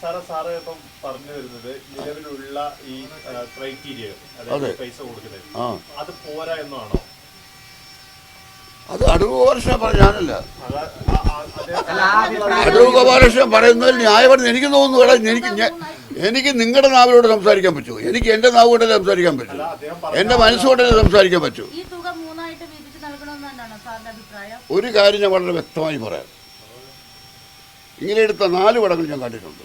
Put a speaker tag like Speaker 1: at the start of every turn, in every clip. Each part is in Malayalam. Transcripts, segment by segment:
Speaker 1: സാറേ സാറ് ഇപ്പം പറഞ്ഞു വരുന്നത് നിലവിലുള്ള ഈ ക്രൈറ്റീരിയ അതായത് പൈസ കൊടുക്കുന്നത്.
Speaker 2: ആ.
Speaker 1: അത് പോരാ എന്നാണോ?
Speaker 2: അത് അടൂർ ഗോപാലകൃഷ്ണൻ പറഞ്ഞ ഞാനല്ല. ഗോപാലകൃഷ്ണൻ പറയുന്നതിൽ ന്യായപരം എനിക്ക് തോന്നുന്നു എനിക്ക് എനിക്ക് നിങ്ങളുടെ നാവിലൂടെ സംസാരിക്കാൻ പറ്റൂ. എനിക്ക് എന്റെ നാവ് കൊണ്ടല്ലേ സംസാരിക്കാൻ പറ്റൂ.
Speaker 1: എന്റെ
Speaker 2: എന്റെ മനസ്സുകൊണ്ടല്ലേ സംസാരിക്കാൻ പറ്റൂ. ഒരു കാര്യം ഞാൻ വളരെ വ്യക്തമായി പറയാം. ഇങ്ങനെ എടുത്ത നാല് പടങ്ങൾ ഞാൻ കണ്ടിട്ടുണ്ട്.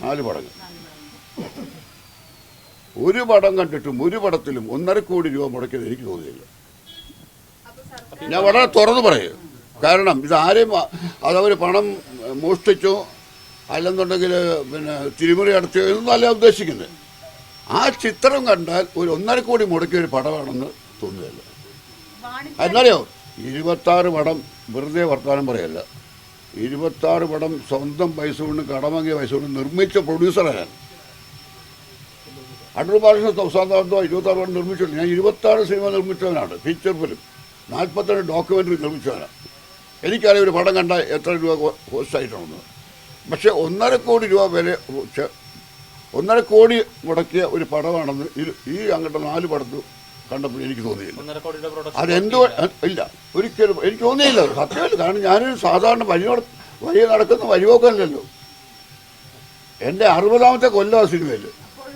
Speaker 2: നാല് പടങ്ങൾ. ഒരു പടം കണ്ടിട്ടും ഒരു പടത്തിലും ഒന്നര കോടി രൂപ മുടക്കിയത് എനിക്ക് തോന്നിയില്ല. ഞാൻ വളരെ തുറന്നു പറയും. കാരണം ഇത് ആരെയും അതവർ പണം മോഷ്ടിച്ചോ അല്ലെന്നുണ്ടെങ്കിൽ പിന്നെ തിരിമുറി എന്നൊന്നും അല്ല ഉദ്ദേശിക്കുന്നത്. ആ ചിത്രം കണ്ടാൽ ഒരു ഒന്നര കോടി മുടക്കിയ ഒരു പടമാണെന്ന് തോന്നുകയല്ല. എന്നറിയോ? ഇരുപത്താറ് പടം വെറുതെ വർത്തമാനം പറയല്ല. ഇരുപത്താറ് പടം സ്വന്തം പൈസ കൊണ്ട് കടമങ്ങിയ പൈസ കൊണ്ട് നിർമ്മിച്ച പ്രൊഡ്യൂസറാണ് ഞാൻ അടൂർ ബാലകൃഷ്ണൻ സ്വന്തം ഇരുപത്താറ് പടം നിർമ്മിച്ചിട്ടുണ്ട് ഞാൻ ഇരുപത്താറ് സിനിമ നിർമ്മിച്ചവനാണ്. ഫീച്ചർ ഫിലിം നാൽപ്പത്തേഴ് ഡോക്യുമെന്ററി നിർമ്മിച്ചവനാണ്. എനിക്കറിയാം ഒരു പടം കണ്ട എത്ര രൂപ കോസ്റ്റ് ആയിട്ടുണ്ടെന്ന്. പക്ഷെ ഒന്നര കോടി രൂപ വരെ ഒന്നര കോടി മുടക്കിയ ഒരു പടമാണെന്ന് ഈ അങ്ങോട്ട് നാല് പടത്ത് കണ്ടപ്പോൾ എനിക്ക് തോന്നിയില്ല. അതെന്തോ ഇല്ല. ഒരിക്കലും എനിക്ക് തോന്നിയില്ല സത്യമല്ല കാരണം ഞാനൊരു സാധാരണ വഴി നട വഴി നടക്കുന്ന വഴിപോക്കല്ലല്ലോ എന്റെ അറുപതാമത്തെ കൊല്ലം ആ സിനിമയിൽ